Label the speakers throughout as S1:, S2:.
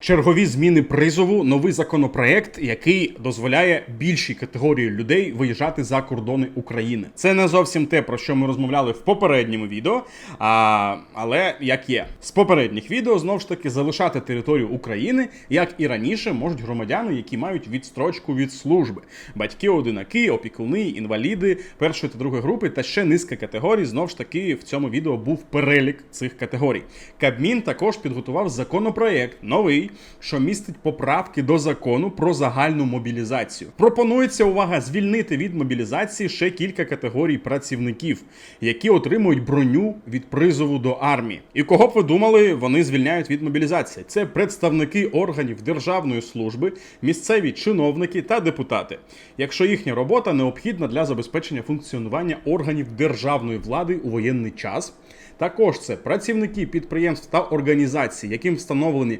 S1: Чергові зміни призову, новий законопроект, який дозволяє більшій категорії людей виїжджати за кордони України. Це не зовсім те, про що ми розмовляли в попередньому відео, а, але як є. З попередніх відео знову ж таки залишати територію України, як і раніше, можуть громадяни, які мають відстрочку від служби, батьки, одинаки, опікуни, інваліди першої та другої групи, та ще низка категорій. Знову ж таки, в цьому відео був перелік цих категорій. Кабмін також підготував законопроект новий, що містить поправки до закону про загальну мобілізацію. Пропонується увага звільнити від мобілізації ще кілька категорій працівників, які отримують броню від призову до армії. І кого б ви думали, вони звільняють від мобілізації? Це представники органів державної служби, місцеві чиновники та депутати, якщо їхня робота необхідна для забезпечення функціонування органів державної влади у воєнний час. Також це працівники підприємств та організацій, яким встановлені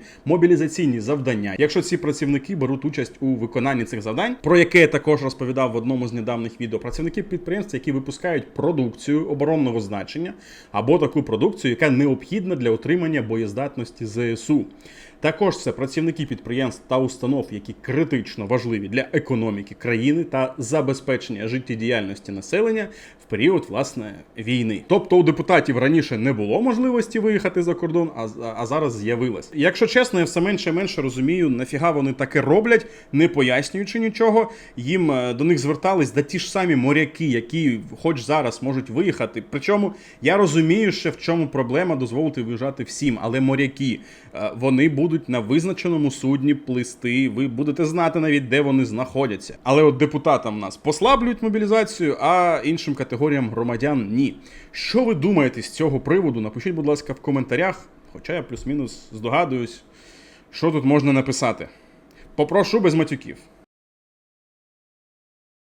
S1: мобілізаційні завдання. Якщо ці працівники беруть участь у виконанні цих завдань, про яке я також розповідав в одному з недавніх відео, працівники підприємств, які випускають продукцію оборонного значення або таку продукцію, яка необхідна для отримання боєздатності ЗСУ. Також це працівники підприємств та установ, які критично важливі для економіки країни та забезпечення життєдіяльності населення в період власне війни. Тобто у депутатів раніше не було можливості виїхати за кордон, а, а зараз з'явилась. Якщо чесно, я все менше і менше розумію, нафіга вони таке роблять, не пояснюючи нічого. Їм е, до них звертались да ті ж самі моряки, які хоч зараз можуть виїхати. Причому я розумію, ще в чому проблема дозволити виїжджати всім, але моряки е, вони будуть на визначеному судні плисти. Ви будете знати навіть де вони знаходяться. Але от депутатам нас послаблюють мобілізацію, а іншим категоріям громадян ні. Що ви думаєте з цього приводу? Напишіть, будь ласка, в коментарях. Хоча я плюс-мінус здогадуюсь, що тут можна написати. Попрошу без матюків.